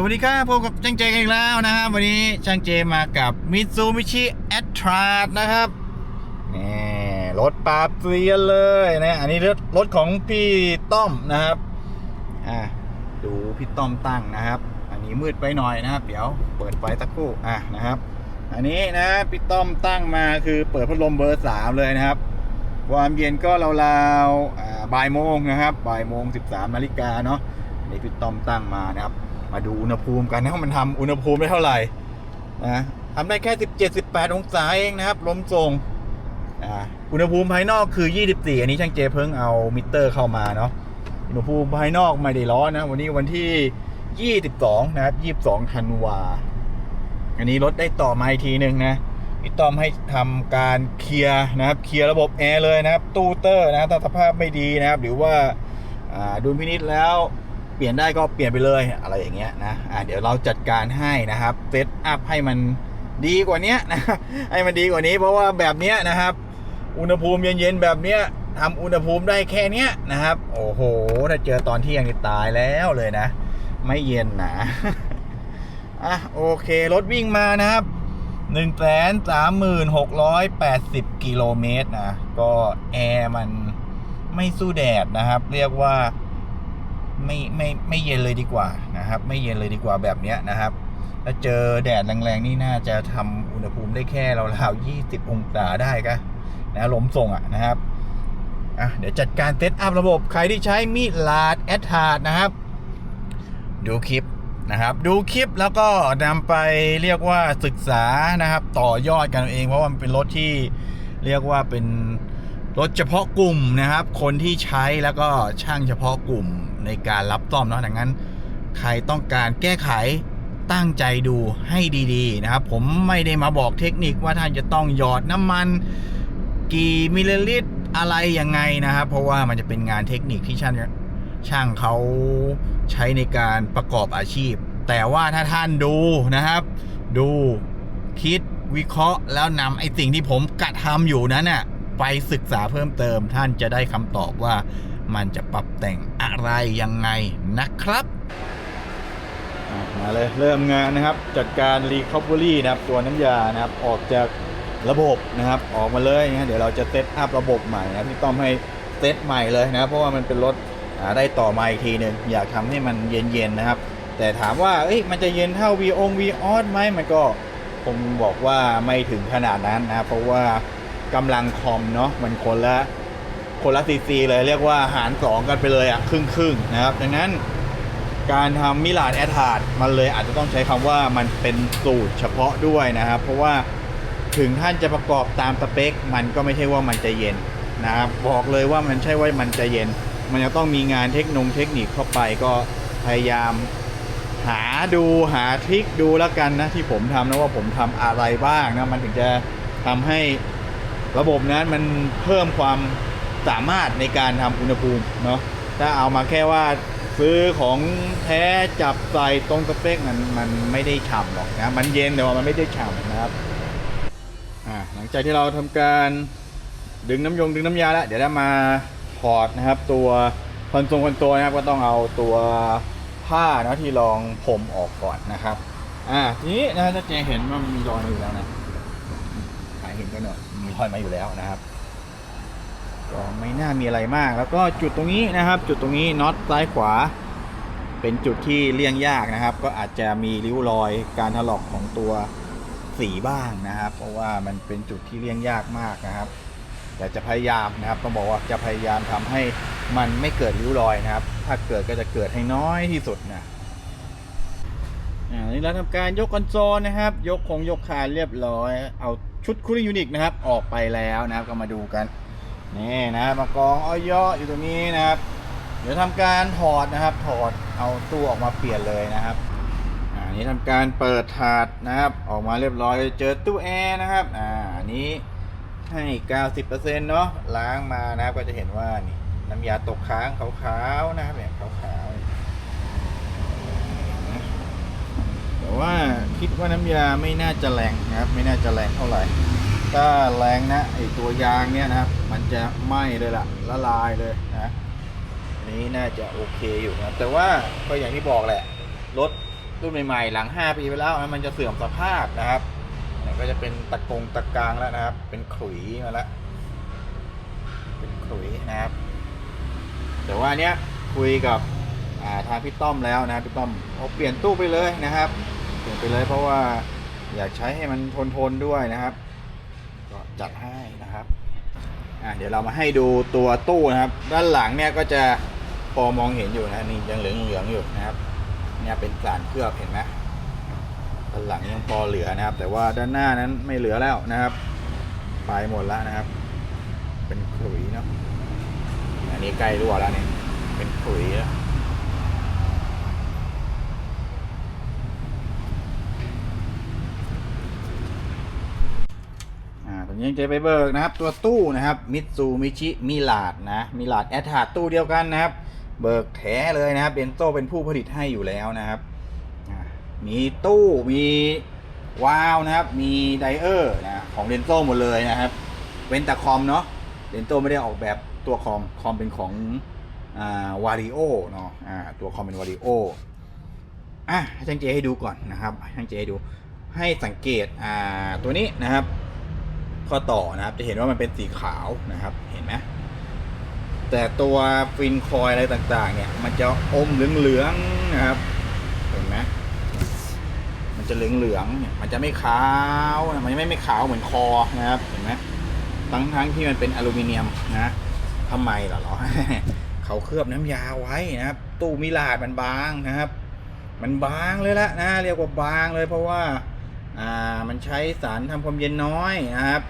สวัสดีครับพบกับช่างเจกันอีกแล้วนะครับ วันนี้ช่างเจมากับ Mitsubishi a t r a นะครับนี่รถปราบเซียนเลยนะอันนี้รถรถของพี่ต้อมนะครับอ่าดูพี่ต้อมตั้งนะครับ อันนี้มืดไปหน่อยนะครับ เดี๋ยวเปิดไฟสักครู่อะนะครับ อันนี้นะพี่ต้อมตั้งมาคือเปิดพัดลมเบอร์สามเลยนะครับ ความเย็นก็ราวๆอ่าบ่ายโมงนะครับบ่ายโมงสิบสามนาฬิกาเนาะอันนี้พี่ต้อมตั้งมานะครับ มาดูอุณหภูมิกันนะว่ามันทำอุณหภูมิได้เท่าไหร่นะทำได้แค่ 17 18 องศาเองนะครับลมทรงอ่าอุณหภูมิภายนอกคือ 24 อันนี้ช่างเจเพิ่งเอามิเตอร์เข้ามาเนาะอุณหภูมิภายนอกไม่ได้ร้อนนะ วันนี้วันที่ 22 นะครับ 22ธันวาอันนี้รถได้ต่อมาอีกทีหนึ่งนะพี่ต้อมให้ทำการเคลียร์นะครับ เคลียร์ระบบแอร์เลยนะครับ ตู้เตอร์นะครับถ้าสภาพไม่ดีนะครับ หรือว่าดูพินิษแล้ว เปลี่ยนได้ก็เปลี่ยนไปเลยอะไรอย่างเงี้ยนะอ่าเดี๋ยวเราจัดการให้นะครับเซตอัพให้มันดีกว่านี้นะให้มันดีกว่านี้ เพราะว่าแบบเนี้ยนะครับ อุณหภูมิเย็นๆแบบเนี้ยทำอุณหภูมิได้แค่เนี้ยนะครับ โอ้โห ถ้าเจอตอนที่ยังตายแล้วเลยนะ ไม่เย็นนะอะโอเค รถวิ่งมานะครับ1 3 6 8 0กิโลเมตรนะ ก็แอร์มันไม่สู้แดดนะครับ เรียกว่า ไม่ไม่ไม่เย็นเลยดีกว่านะครับ ไม่เย็นเลยดีกว่าแบบเนี้ยนะครับถ้าเจอแดดแรงๆนี่น่าจะทำอุณหภูมิได้แค่ราวๆ20 องศาได้ก็นะลมส่งอะนะครับอะเดี๋ยวจัดการเซตอัพระบบใครที่ใช้มีดลาดแอดทาร์ดนะครับ ดูคลิปนะครับ ดูคลิปแล้วก็นำไปเรียกว่าศึกษานะครับ ต่อยอดกันเอง เพราะว่ามันเป็นรถที่เรียกว่าเป็น รถเฉพาะกลุ่มนะครับ คนที่ใช้แล้วก็ช่างเฉพาะกลุ่มในการรับซ่อมเนาะดังนั้น ใครต้องการแก้ไขตั้งใจดูให้ดีๆนะครับ ผมไม่ได้มาบอกเทคนิคว่าท่านจะต้องหยอดน้ำมัน กี่มิลลิลิตรอะไรยังไงนะครับ เพราะว่ามันจะเป็นงานเทคนิคที่ช่างช่างเขาใช้ในการประกอบอาชีพ แต่ว่าถ้าท่านดูนะครับ ดูคิดวิเคราะห์แล้วนำไอ้สิ่งที่ผมกระทำอยู่นั้นน่ะ ไปศึกษาเพิ่มเติม ท่านจะได้คำตอบว่ามันจะปรับแต่งอะไรยังไงนะครับมาเลยเริ่มงานนะครับ จัดการ Recovery นะครับตัวน้ำยานะครับออกจากระบบนะครับออกมาเลยนะเดี๋ยวเราจะเซตอัพระบบใหม่นะพี่ต้อมให้เซตใหม่เลยนะเพราะว่ามันเป็นรถได้ต่อมาอีกทีหนึ่งอยากทำให้มันเย็นๆนะครับ แต่ถามว่าเอ้ยมันจะเย็นเท่า v ีองวีออสไหมมันก็คงบอกว่าไม่ถึงขนาดนั้นนะเพราะว่า กำลังคอมเนาะมันคนละคนละซีซีเลยเรียกว่าหารสองกันไปเลยอะครึ่งครึ่งนะครับ ดังนั้นการทำมิลานแอทาร์ดมันเลยอาจจะต้องใช้คำว่ามันเป็นสูตรเฉพาะด้วยนะครับ เพราะว่าถึงท่านจะประกอบตามสเปค มันก็ไม่ใช่ว่ามันจะเย็นนะครับบอกเลยว่ามันใช่ว่ามันจะเย็น มันจะต้องมีงานเทคโนเทคนิคเข้าไปก็พยายามหาดูหาทริคดูแล้วกันนะที่ผมทำนะว่าผมทำอะไรบ้างนะมันถึงจะทำให้ ระบบนั้นมันเพิ่มความสามารถในการทำอุณหภูมิเนาะถ้าเอามาแค่ว่าซื้อของแท้จับใส่ตรงสเปคมันมันไม่ได้ฉ่ำหรอกนะมันเย็นแต่ว่ามันไม่ได้ฉ่ำนะครับอ่าหลังจากที่เราทำการดึงน้ำยงดึงน้ำยาแล้วเดี๋ยวจะมาถอดนะครับ ตัวคอนโซลคอนโซลนะครับก็ต้องเอาตัวผ้านะที่รองผมออกก่อนนะครับ อ่าทีนี้นะถ้าเจเห็นว่ามันมีรอยอยู่แล้วนะหายเห็นก็หน่อย มีรอยมาอยู่แล้วนะครับก็ไม่น่ามีอะไรมาก แล้วก็จุดตรงนี้นะครับ จุดตรงนี้น็อตซ้ายขวา เป็นจุดที่เลี่ยงยากนะครับ ก็อาจจะมีริ้วรอยการถลอกของตัวสีบ้างนะครับ เพราะว่ามันเป็นจุดที่เลี่ยงยากมากนะครับแต่จะพยายามนะครับต้องบอกว่าจะพยายามทำให้มันไม่เกิดริ้วรอยนะครับ ถ้าเกิดก็จะเกิดให้น้อยที่สุดนะ อ่านี่เราทำการยกคอนโซลนะครับ ยกคงยกคานเรียบร้อย เอาชุดคูลิ่งยูนิคนะครับ ออกไปแล้วนะครับ ก็มาดูกัน นี่นะครับมากองอ้อยย่ออยู่ตรงนี้นะครับ เดี๋ยวทำการถอดนะครับ ถอดเอาตู้ออกมาเปลี่ยนเลยนะครับอ่านี้ทำการเปิดถาดนะครับ ออกมาเรียบร้อย เจอตู้แอร์นะครับ อ่าอันนี้ให้ 90%เนาะล้างมานะครับ ก็จะเห็นว่านี่น้ำยาตกค้างขาวๆนะครับแบบขาวๆ แต่ว่าคิดว่าน้ำยาไม่น่าจะแรงนะครับ ไม่น่าจะแรงเท่าไหร่ ถ้าแรงนะไอตัวยางเนี่ยนะครับ มันจะไหม้เลยล่ะละลายเลยนะอันนี้น่าจะโอเคอยู่นะแต่ว่าก็อย่างที่บอกแหละรถรุ่นใหม่ๆ หลัง 5 ปีไปแล้วมันจะเสื่อมสภาพนะครับก็จะเป็นตะกงตะกางแล้วนะครับ เป็นขลุยมาแล้วเป็นขลุยนะครับ แต่ว่าเนี้ยคุยกับทางพี่ต้อมแล้วนะพี่ต้อมเอาเปลี่ยนตู้ไปเลยนะครับ ลี่ยนไปเลยเพราะว่าอยากใช้ให้มันทนทนๆด้วยนะครับ ก็จัดให้นะครับอะเดี๋ยวเรามาให้ดูตัวตู้นะครับ ด้านหลังเนี่ยก็จะพอมองเห็นอยู่นะนี่ยังเหลืองเหลืองอยู่นะครับ เนี่ยเป็นสารเคลือบเห็นไหมด้านหลังยังพอเหลือนะครับ แต่ว่าด้านหน้านั้นไม่เหลือแล้วนะครับไปหมดแล้วนะครับ เป็นขลุยเนาะอันนี้ใกล้รั่วแล้วเนี่ยเป็นขลุยแล้ว อ่าตอนนี้จะไปเบิกนะครับ ตัวตู้นะครับมิตซูมิชิมิลาดนะมิลาดแอทาตู้เดียวกันนะครับ เบิกแท้เลยนะครับเบนโซเป็นผู้ผลิตให้อยู่แล้วนะครับมีตู้มีวาวนะครับ มีไดเออร์นะของเรนโซหมดเลยนะครับ เว้นแต่คอมเนาะเรนโซไม่ได้ออกแบบตัวคอมคอมเป็นของวาริโอเนาะตัวคอมเป็นวาริโออะให้ช่างเจให้ดูก่อนนะครับให้ช่างเจให้ดูให้สังเกตอ่าตัวนี้นะครับ ข้อต่อนะครับ จะเห็นว่ามันเป็นสีขาวนะครับ เห็นไหมแต่ตัวฟินคอยอะไรต่างๆ เนี่ย มันจะอมเหลืองๆนะครับ เห็นไหมมันจะเหลืองๆเนี่ยมันจะไม่ขาวมันไม่ไม่ขาวเหมือนคอนะครับ เห็นไหมทั้งทั้งๆที่มันเป็นอลูมิเนียมนะทำไมเหรอเขาเคลือบน้ำยาไว้นะครับ ตู้มิลาดมันบางนะครับ มันบางเลยละนะเรียกว่าบางเลยเพราะว่า อ่ามันใช้สารทำความเย็นน้อยนะครับ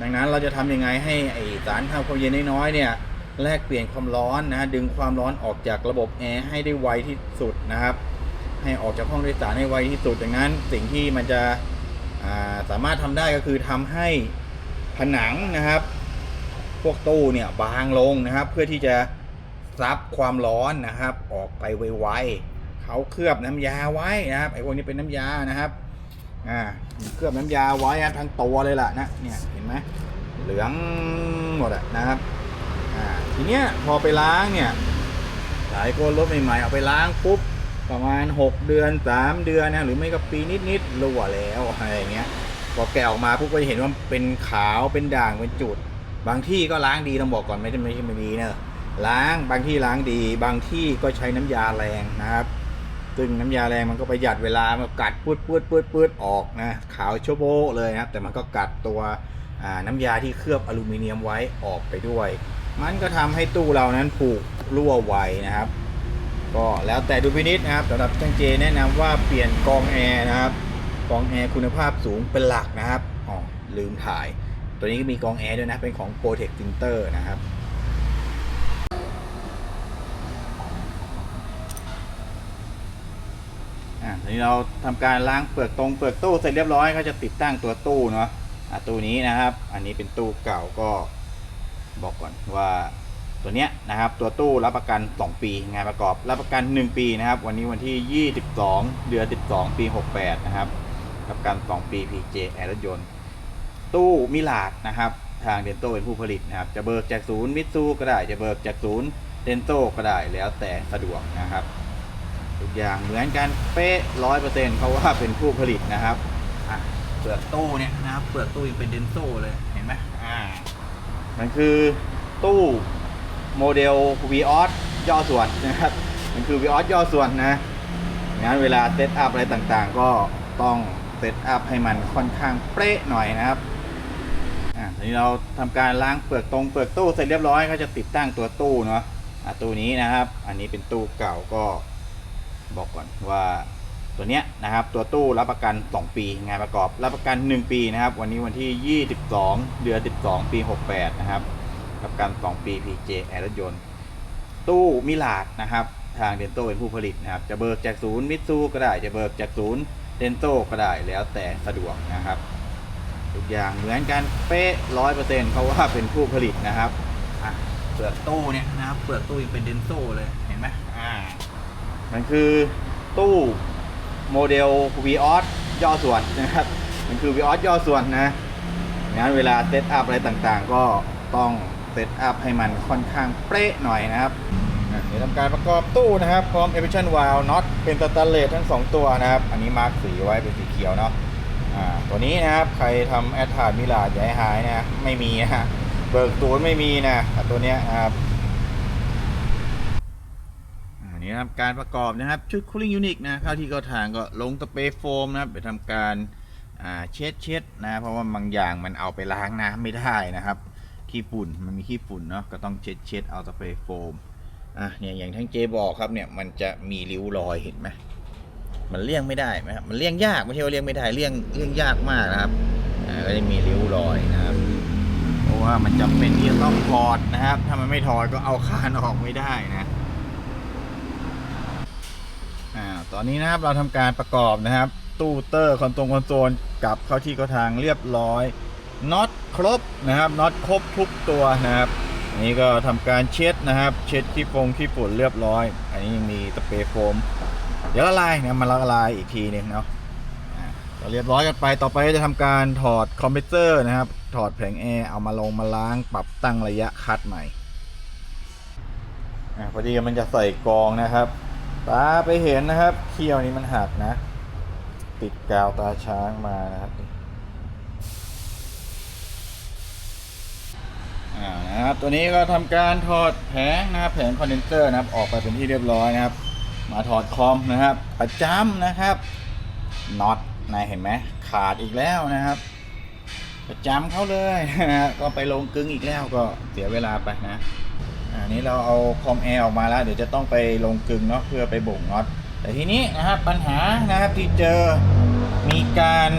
ดังนั้นเราจะทำยังไงให้ไอสารทำความเย็นน้อยๆเนี่ยแลกเปลี่ยนความร้อนนะดึงความร้อนออกจากระบบแอร์ให้ได้ไวที่สุดนะครับ ให้ออกจากห้องโดยสารให้ไวที่สุดดังนั้นสิ่งที่มันจะาสามารถทำได้ก็คือทำให้ผนังนะครับ พวกตู้เนี่ยบางลงนะครับ เพื่อที่จะซับความร้อนนะครับ ออกไปไวๆเขาเคลือบน้ำยาไว้นะครับไอ้พวกนี้เป็นน้ำยานะครับ อ่าเคลือบน้ำยาไว้ทั้งตัวเลยล่ะนะเนี่ยเห็นไหมเหลืองหมดอะนะครับอ่าทีเนี้ยพอไปล้างเนี่ยหลายคนรถใหม่ๆเอาไปล้างปุ๊บประมาณ 6 เดือน 3 เดือนนะหรือไม่ก็ปีนิดๆรั่วแล้วอะไรอย่างเงี้ยพอแกะออกมาปุ๊บก็จะเห็นว่าเป็นขาวเป็นด่างเป็นจุด บางที่ก็ล้างดีต้องบอกก่อนไม่ใช่ไม่ใช่ไม่ดีเนอะล้างบางที่ล้างดี บางที่ก็ใช้น้ำยาแรงนะครับ ซึ่งน้ำยาแรงมันก็ประหยัดเวลามันกัดปืดปืดปืดปืดออกนะขาวโชโบเลยนะครับแต่มันก็กัดตัวน้ำยาที่เคลือบอลูมิเนียมไว้ออกไปด้วย มันก็ทำให้ตู้เรานั้นผูกรั่วไวนะครับ ก็แล้วแต่ดูพินิษนะครับสำหรับช่างเจแนะนำว่าเปลี่ยนกองแอร์นะครับกองแอร์คุณภาพสูงเป็นหลักนะครับอ๋อลืมถ่าย ตัวนี้ก็มีกองแอร์ด้วยนะเป็นของ Protect Printer นะครับ อ่าที นี้เราทำการล้างเปลือกตรงเปลือกตู้เสร็จเรียบร้อยก็จะติดตั้งตัวตู้เนาะอ่าตู้นี้นะครับ อันนี้เป็นตู้เก่าก็บอกก่อนว่าตัวเนี้ยนะครับ ตัวตู้รับประกัน 2 ปี งานประกอบรับประกัน 1 ปีนะครับ วันนี้วันที่ 22 เดือน 12 ปี 68 นะครับรับประกัน 2 ปี PJ แอร์รถยนต์ ตู้มิลาดนะครับ ทางเดนโตเป็นผู้ผลิตนะครับ จะเบิกจากศูนย์มิตซูก็ได้จะเบิกจากศูนย์เดนโตก็ได้แล้วแต่สะดวกนะครับ ทุกอย่างเหมือนกันเป๊ะร้อยเปอร์เซ็นต์เพราะว่าเป็นผู้ผลิตนะครับอะเปลือกตู้เนี่ยนะครับเปลือกตู้ยังเป็นเดนโซเลยเห็นไหมอ่ามันคือตู้โมเดล v ีออสย่อส่วนนะครับ มันคือ v ีออสย่อส่วนนะงั้นเวลาเซตอัพอะไรต่างๆ ก็ต้องเซตอัพให้มันค่อนข้างเป๊ะหน่อยนะครับอ่าทีนี้เราทำการล้างเปลือกตรงเปลือกตู้เสร็จเรียบร้อยก็จะติดตั้งตัวตู้เนาะอะตู้นี้นะครับ อันนี้เป็นตู้เก่าก็ บอกก่อนว่าตัวเนี้ยนะครับ ตัวตู้รับประกัน 2 ปีงานประกอบรับประกัน 1 ปีนะครับ วันนี้วันที่ 22 เดือน 12 ปี 68 นะครับรับประกัน 2 ปี PJ แอร์รถยนต์ตู้มิลาดนะครับ ทางเดนโตเป็นผู้ผลิตนะครับ จะเบิกจากศูนย์มิตซูก็ได้จะเบิกจากศูนย์เดนโตก็ได้แล้วแต่สะดวกนะครับทุกอย่างเหมือนกันเป๊ะร้อยเปอร์เซ็นต์เพราะว่าเป็นผู้ผลิตนะครับเปลือกตู้เนี่ยนะครับเปลือกตู้ยังเป็นเดนโซเลยเห็นไหม มันคือตู้โมเดล v ีออสย่อส่วนนะครับ มันคือ v ีออสย่อส่วนนะงั้นเวลาเซตอัพอะไรต่างๆ ก็ต้องเซตอัพให้มันค่อนข้างเป๊ะหน่อยนะครับเดี๋ยวทำการประกอบตู้นะครับ พร้อม emission valve น็อตเป็นสแตนเลสทั้ง 2 ตัวนะครับ อันนี้มาร์กสีไว้เป็นสีเขียวเนาะตัวนี้นะครับ ใครทำแอดทาร์มิลาอย่าให้หายนะ ไม่มีนะเบิกตูนไม่มีนะต่ตัวเนี้ยนะครับ อั นนี้นะครับการประกอบนะครับชุด cooling unit นะเข้าที่เข้าทางก็ลงสเปรย์โฟมนะครับไปทำการเช็ดเช็ดนะเพราะว่าบางอย่างมันเอาไปล้างน้ำไม่ได้นะครับขี้ฝุ่นมันมีขี้ฝุ่นเนาะก็ต้องเช็ดเช็ดเอาสเปรย์โฟมอะเนี่ยอย่างทั้งเจบอกครับเนี่ยมันจะมีริ้วรอยเห็นไหมมันเลี่ยงไม่ได้ไหมครับมันเลี่ยงยากไม่ใช่ว่าเลี่ยงไม่ได้เลี่ยงเลี่ยงยากมากนะครับก็จะมีริ้วรอยนะครับ เพราะว่ามันจำเป็นที่จะต้องถอดนะครับ ถ้ามันไม่ถอดก็เอาคานออกไม่ได้นะ อ่า ตอนนี้นะครับเราทำการประกอบนะครับ ตู้เตอร์คอนโซลคอนโซลกลับเข้าที่เข้าทางเรียบร้อยน็อตครบนะครับน็อตครบทุกตัวนะครับอันนี้ก็ทำการเช็ดนะครับ เช็ดขี้ฟงขี้ฝุ่นเรียบร้อย อันนี้ยังมีสเปรย์โฟม เดี๋ยวละลายนะมันละลายอีกทีนึงเนาะอ่าเราเรียบร้อยกันไปต่อไปจะทำการถอดคอมเพรสเซอร์นะครับ ถอดแผงแอร์เอามาลงมาล้างปรับตั้งระยะคัดใหม่อาพอดีมันจะใส่กองนะครับ ตาไปเห็นนะครับเขี้ยวนี้มันหักนะ ติดกาวตาช้างมานะครับนะครับตัวนี้ก็ทำการถอดแผงนะครับแผงคอนเดนเซอร์นะครับออกไปเป็นที่เรียบร้อยนะครับ มาถอดคอมนะครับ ประจำนะครับน็อตนายเห็นไหมขาดอีกแล้วนะครับ ประจำเขาเลยนะฮะก็ไปลงกึ่งอีกแล้วก็เสียเวลาไปนะ อันนี้เราเอาคอมแอร์ออกมาแล้ว เดี๋ยวจะต้องไปลงกึ่งเนาะเพื่อไปบ่งน็อตแต่ทีนี้นะครับปัญหานะครับที่เจอมีการ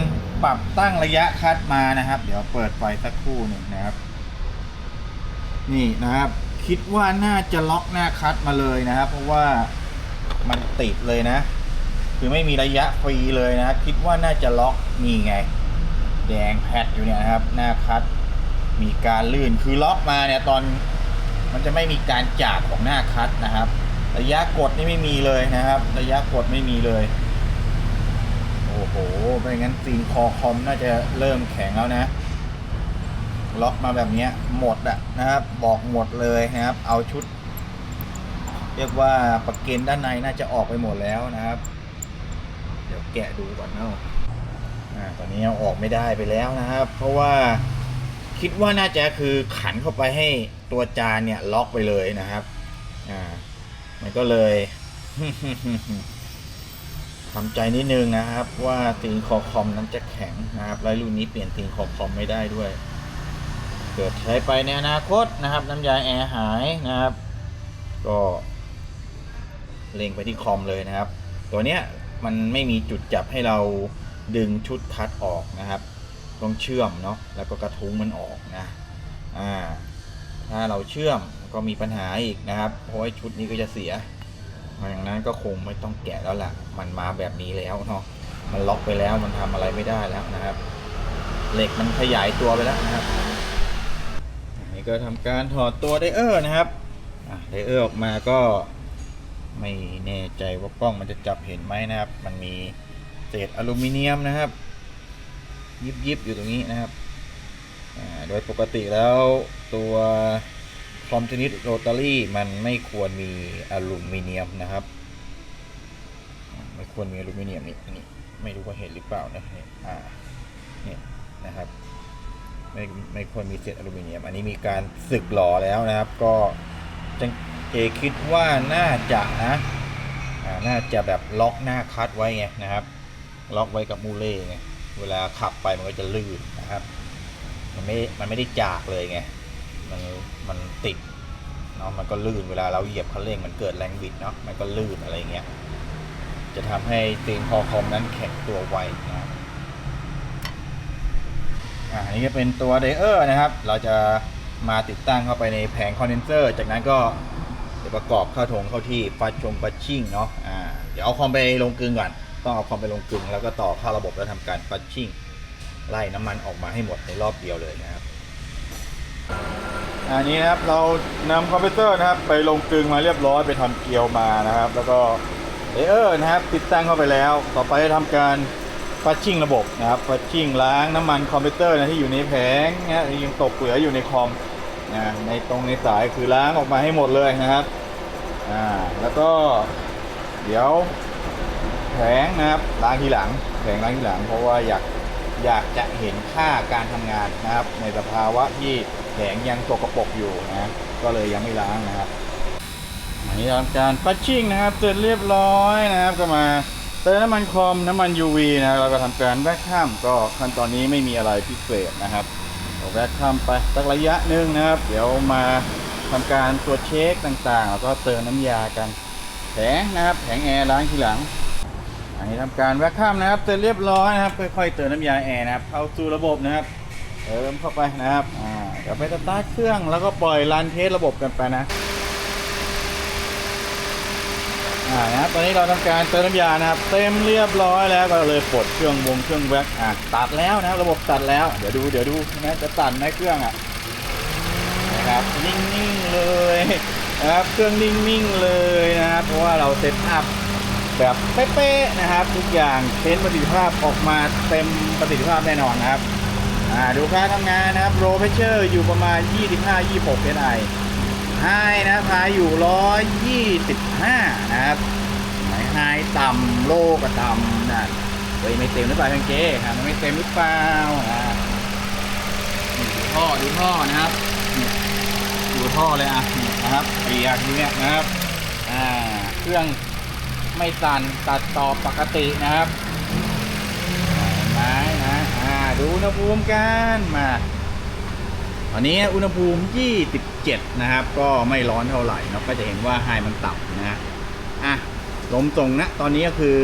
ปรับตั้งระยะคัดมานะครับ เดี๋ยวเปิดไฟสักครู่หนึ่งนะครับ นี่นะครับ คิดว่าน่าจะล็อกหน้าคัดมาเลยนะครับ เพราะว่ามันติดเลยนะ คือไม่มีระยะฟรีเลยนะครับ คิดว่าน่าจะล็อกนี่ไง แดงแพดอยู่เนี่ยนะครับ หน้าคัดมีการลื่นคือล็อกมาเนี่ยตอน มันจะไม่มีการจากของหน้าคัดนะครับ ระยะกดนี่ไม่มีเลยนะครับ ระยะกดไม่มีเลย โอ้โหไม่งั้นซีนคอคอมน่าจะเริ่มแข็งแล้วนะ ล็อกมาแบบนี้หมดอะนะครับ บอกหมดเลยนะครับ เอาชุด เรียกว่าประเกนด้านในน่าจะออกไปหมดแล้วนะครับ เดี๋ยวแกะดูก่อนเนาะอ่าตอนนี้เอาออกไม่ได้ไปแล้วนะครับ เพราะว่า คิดว่าน่าจะคือขันเข้าไปให้ตัวจานเนี่ยล็อกไปเลยนะครับ อ่า มันก็เลยทำใจนิดนึงนะครับ ว่าตีนคอคอมนั้นจะแข็งนะครับแล้วรุ่นนี้เปลี่ยนตีนคอคอมไม่ได้ด้วย เกิดใช้ไปในอนาคตนะครับ น้ำยาแอร์หายนะครับ ก็เล็งไปที่คอมเลยนะครับ ตัวเนี้ยมันไม่มีจุดจับให้เราดึงชุดคัดออกนะครับ ต้องเชื่อมเนาะแล้วก็กระทุ้งมันออกนะอ่าถ้าเราเชื่อมก็มีปัญหาอีกนะครับเพราะชุดนี้ก็จะเสียอย่างนั้นก็คงไม่ต้องแกะแล้วล่ะมันมาแบบนี้แล้วเนาะมันล็อกไปแล้วมันทำอะไรไม่ได้แล้วนะครับ เหล็กมันขยายตัวไปแล้วนะครับนนี้ก็ทำการถอดตัวไดเออร์นะครับไดเออร์ออกมาก็ไม่แน่ใจว่ากล้องมันจะจับเห็นไหมนะครับ มันมีเศษอลูมิเนียมนะครับ ยิบยิบอยู่ตรงนี้นะครับโดยปกติแล้วตัวคอม t นิ t โรตารี่มันไม่ควรมีอลูมิเนียมนะครับ ไม่ควรมีอลูมิเนียมนี่นี่ไม่รู้ว่าเห็นหรือเปล่านะนี่อ่านี่นะครับไม่ไม่ควรมีเศษอลูมิเนียม อันนี้มีการสึกหล่อแล้วนะครับ ก็จังเอคิดว่าน่าจะนะน่าจะแบบล็อกหน้าคัดไว้ไงนะครับ ล็อกไว้กับมูเล่ไง เวลาขับไปมันก็จะลื่นนะครับ มันไม่ มันไม่ได้จากเลยไง มัน มันติดเนาะ มันก็ลื่นเวลาเราเหยียบคันเร่งมันเกิดแรงบิดเนาะ มันก็ลื่นอะไรเงี้ย จะทำให้ตีนคอคอมนั้นแข็งตัวไวนะครับอ่าอันนี้ก็เป็นตัวไดเออร์นะครับ เราจะมาติดตั้งเข้าไปในแผงคอนเดนเซอร์ จากนั้นก็จะประกอบเข้าถงเข้าที่ฟัดชงฟัดชิ่งเนาะ อ่า เดี๋ยวเอาคอมไปลงกลึงก่อน ต้องเอาคอมไปลงกลึงแล้วก็ต่อเข้าระบบแล้วทำการฟัดชิ่งไล่น้ำมันออกมาให้หมดในรอบเดียวเลยนะครับ อันนี้นะครับเรานำคอมพิวเตอร์นะครับ ไปลงกลึงมาเรียบร้อยไปทำเกลียวมานะครับ แล้วก็เลเยอร์นะครับ ติดตั้งเข้าไปแล้ว ต่อไปจะทำการฟัชชิ่งระบบนะครับฟัชชิ่งล้างน้ำมันคอมพิวเตอร์นะที่อยู่ในแผงนะฮะยังตกเหลืออยู่ในคอมนะในตรงในสายคือล้างออกมาให้หมดเลยนะครับอ่าแล้วก็เดี๋ยว ผงนะครับล้างทีหลังแผงล้างทีหลัง เพราะว่าอยากอยากจะเห็นค่าการทำงานนะครับ ในสภาวะที่แผงยังตกกระปกอยู่นะก็เลยยังไม่ล้างนะครับอันนี้ทำการปัชชิ่งนะครับเสร็จเรียบร้อยนะครับก็มาเติมน้ำมันคอมน้ำมัน UV นะเราก็ทำการแวกข้ามก็ขั้นตอนนี้ไม่มีอะไรพิเศษนะครับเราแวกข้ามไปสักระยะหนึ่งนะครับ เดี๋ยวมาทำการตรวจเช็คต่างๆ แล้วก็เติมน้ำยากันแผงนะครับแผงแอร์ล้างทีหลัง อันนี้ทำการแวกข้ามนะครับเสร็จเรียบร้อยนะครับ ค่อยๆเติมน้ำยาแอร์นะครับเข้าสู่ระบบนะครับเติมเข้าไปนะครับอ่าเดี๋ยวไปสตาร์ทเครื่องแล้วก็ปล่อยรันเทสระบบกันไปนะอ่านะครับตอนนี้เราทำการเติมน้ำยานะครับ เต็มเรียบร้อยแล้วก็เลยปลดเครื่องวงเครื่องแว็กอะตัดแล้วนะครับระบบตัดแล้วเดี๋ยวดูเดี๋ยวดูนะจะตัดไหมเครื่องอะนะครับนิ่งๆเลยนะครับเครื่องนิ่งๆเลยนะครับเพราะว่าเราเซตอัพ แบบเป๊ะๆนะครับ ทุกอย่างเทสประสิทธิภาพออกมาเต็มประสิทธิภาพแน่นอนนะครับอ่าดูกาทำงานนะครับโรเพเชอร์อยู่ประมาณ 25-26 psi ไฮนะพายอยู่ 125 นะครับไฮต่ำโลก็ต่ำนะเฮ้ยไม่เต็มหรือเปล่าทังเจฮะมันไม่เต็มหรือเปล่านะดูท่อดูท่อนะครับดูท่อเลยอะนี่นะครับเปียกอยู่เนี่ยนะครับอ่าเครื่อง ไม่สั่นตัดต่อปกตินะครับอ่าเห็นไหมนะอ่าดูอุณหภูมิกันมาวันนี้อุณหภูมิ 27 นะครับ ก็ไม่ร้อนเท่าไหร่เนอะก็จะเห็นว่าไฮมันต่ำนะอะลมตรงนะตอนนี้ก็คือ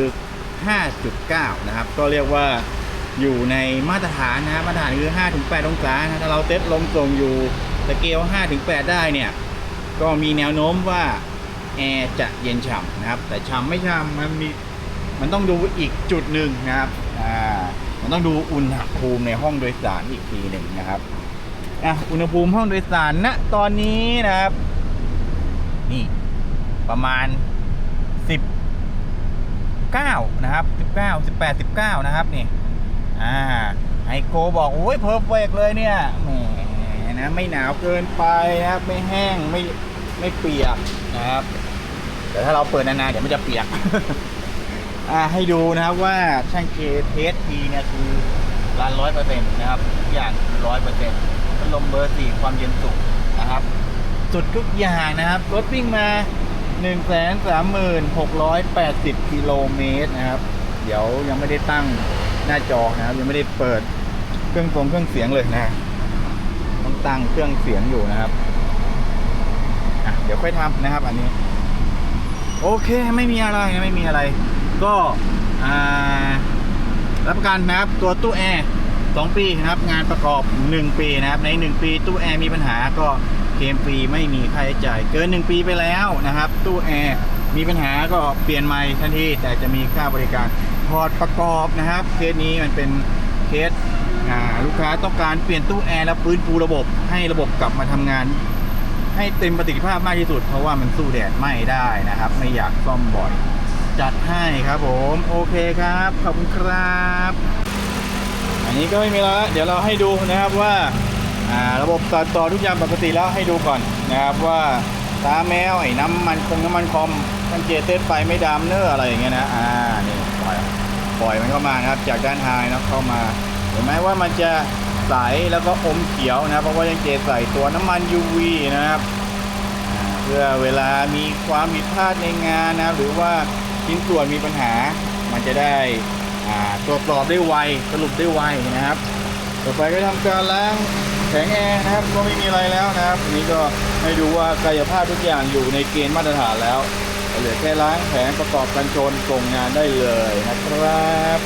5.9 นะครับ ก็เรียกว่าอยู่ในมาตรฐานนะมาตรฐานคือ5-8องศานะถ้าเราเซตลมตรงอยู่สเกล5-8ได้เนี่ย ก็มีแนวโน้มว่า แอร์จะเย็นฉ่ำนะครับ แต่ฉ่ำไม่ฉ่ำมันมีมันต้องดูอีกจุดหนึ่งนะครับอ่ามันต้องดูอุณหภูมิในห้องโดยสารอีกทีหนึ่งนะครับอะอุณหภูมิห้องโดยสารณตอนนี้นะครับ นี่ประมาณสิบเก้านะครับสิบเก้าสิบแปดสิบเก้านะครับนี่อ่าไอโกบอกโอ้ยเพอร์เฟกเลยเนี่ยแหมนะไม่หนาวเกินไปนะครับ ไม่แห้งไม่ไม่เปียกนะครับ แต่ถ้าเราเปิดนานๆเดี๋ยวมันจะเปียก อ่าให้ดูนะครับว่าช่างเกเทสทีเนี่ยคือร้านร้อยเปอร์เซ็นต์นะครับทุกอย่างร้อยเปอร์เซ็นต์พัดลมเบอร์สี่ความเย็นสูงนะครับ สุดทุกอย่างนะครับ รถวิ่งมา1 3 6 8 0กิโลเมตรนะครับ เดี๋ยวยังไม่ได้ตั้งหน้าจอนะครับ ยังไม่ได้เปิดเครื่องฟงเครื่องเสียงเลยนะต้องตั้งเครื่องเสียงอยู่นะครับเดี๋ยวค่อยทำนะครับ อันนี้ โอเคไม่มีอะไรไม่มีอะไร ก็รับประกันนะครับตัวตู้แอร์2ปีนะครับ งานประกอบ 1 ปีนะครับ ใน 1 ปีตู้แอร์มีปัญหาก็เคลมฟรีไม่มีค่าใช้จ่าย เกิน 1 ปีไปแล้วนะครับ ตู้แอร์มีปัญหาก็เปลี่ยนใหม่ทันทีแต่จะมีค่าบริการถอดประกอบนะครับ เคสนี้มันเป็นเคสลูกค้าต้องการเปลี่ยนตู้แอร์แล้วฟื้นฟูระบบให้ระบบกลับมาทำงาน ให้เต็มประสิทธิภาพมากที่สุด เพราะว่ามันสู้แดดไม่ได้นะครับ ไม่อยากซ่อมบ่อย จัดให้ครับผม โอเคครับ ขอบคุณครับ อันนี้ก็ไม่มีแล้วเดี๋ยวเราให้ดูนะครับว่าระบบตัดต่อทุกอย่างปกติแล้วให้ดูก่อนนะครับว่าตาแมวไอ้น้ำมันคงน้ำมันคอมสังเกตเซตไฟไม่ดำเนอร์อะไรอย่างเงี้ยนะอ่านี่ปล่อยปล่อยมันเข้ามานะครับ จากด้านไฮนะเข้ามาเห็นไหมว่ามันจะ ใสแล้วก็อมเขียวนะเพราะว่ายังเจใส่ตัวน้ำมัน UV นะครับเพื่อเวลามีความผิดพลาดในงานนะหรือว่าชิ้นส่วนมีปัญหา มันจะได้ตรวจสอบได้ไวสรุปได้ไวนะครับ ต่อไปก็ทำการล้างแผงแอร์นะครับก็ไม่มีอะไรแล้วนะครับนนี้ก็ให้ดูว่ากายภาพทุกอย่างอยู่ในเกณฑ์มาตรฐานแล้วเหลือแค่ล้างแผงประกอบกันชนส่งงานได้เลยนะครับ